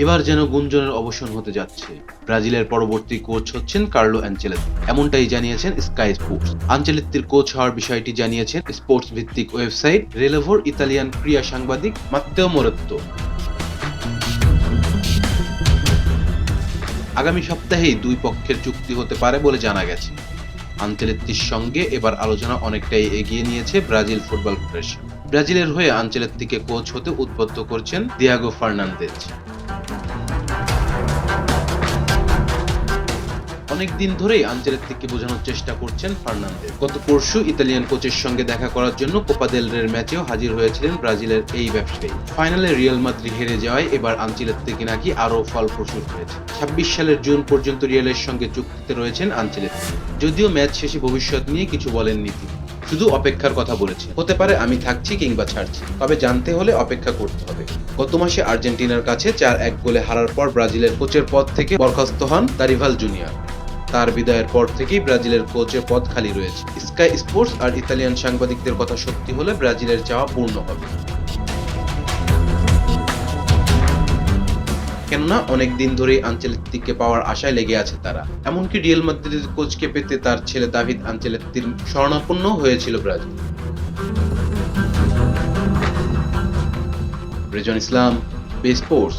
এবার যেন গুঞ্জনের অবসান হতে যাচ্ছে। ব্রাজিলের পরবর্তী কোচ হচ্ছেন কার্লো অ্যাঞ্চেলেত্তি এমনটাই জানিয়েছেন স্কাই স্পোর্টস। আঞ্চেলেত্তির কোচ হওয়ার বিষয়টি জানিয়েছেন স্পোর্টস ভিত্তিক ওয়েবসাইট রেলেভোর ইতালিয়ান ক্রীড়া সাংবাদিক মাত্তেও মোরেত্তো। আগামী সপ্তাহেই দুই পক্ষের চুক্তি হতে পারে বলে জানা গেছে। আঞ্চেলেত্তির সঙ্গে এবার আলোচনা অনেকটাই এগিয়ে নিয়েছে ব্রাজিল ফুটবল ফেডারেশন। ব্রাজিলের হয়ে আঞ্চেলেত্তিকে কোচ হতে উদ্বুদ্ধ করছেন দিয়াগো ফার্নান্দেজ। অনেক দিন ধরেই আঞ্চেলেত্তিকে বোঝানোর চেষ্টা করছেন ফার্নান্দেজ। গত পরশু ইতালিয়ান কোচের সঙ্গে দেখা করার জন্য কোপা দেল রের ম্যাচেও হাজির হয়েছিলেন ব্রাজিলের এই ব্যবসায়ী। ফাইনালে রিয়াল মাদ্রি হেরে যাওয়ায় এবার আঞ্চেলেত্তিকে নাকি আরও ফলপ্রসূ হয়েছে ছাব্বিশ সালের জুন পর্যন্ত রিয়ালের সঙ্গে চুক্তিতে রয়েছেন আঞ্চেলেত্তি যদিও ম্যাচ শেষে ভবিষ্যৎ নিয়ে কিছু বলেননি তিনি। শুধু অপেক্ষার কথা বলেছে হতে পারে আমি থাকছি কিংবা ছাড়ছি। তবে জানতে হলে অপেক্ষা করতে হবে। গত মাসে আর্জেন্টিনার কাছে চার এক গোলে হারার পর ব্রাজিলের কোচের পদ থেকে বরখাস্ত হন দারিভাল জুনিয়র। তার বিদায়ের পর থেকেই ব্রাজিলের কোচের পদ খালি রয়েছে। স্কাই স্পোর্টস আর ইতালিয়ান সাংবাদিকদের কথা সত্যি হলে ব্রাজিলের চাওয়া পূর্ণ হবে। কেননা, অনেক দিন ধরেই আঞ্চেলেত্তিকে পাওয়ার আশায় লেগে আছে তারা। এমনকি রিয়েল মাদ্রিদের কোচকে পেতে তার ছেলে দাভিদ আঞ্চেলেত্তির শরণাপন্ন হয়েছিল ব্রাজিল। রেজন ইসলাম বে sports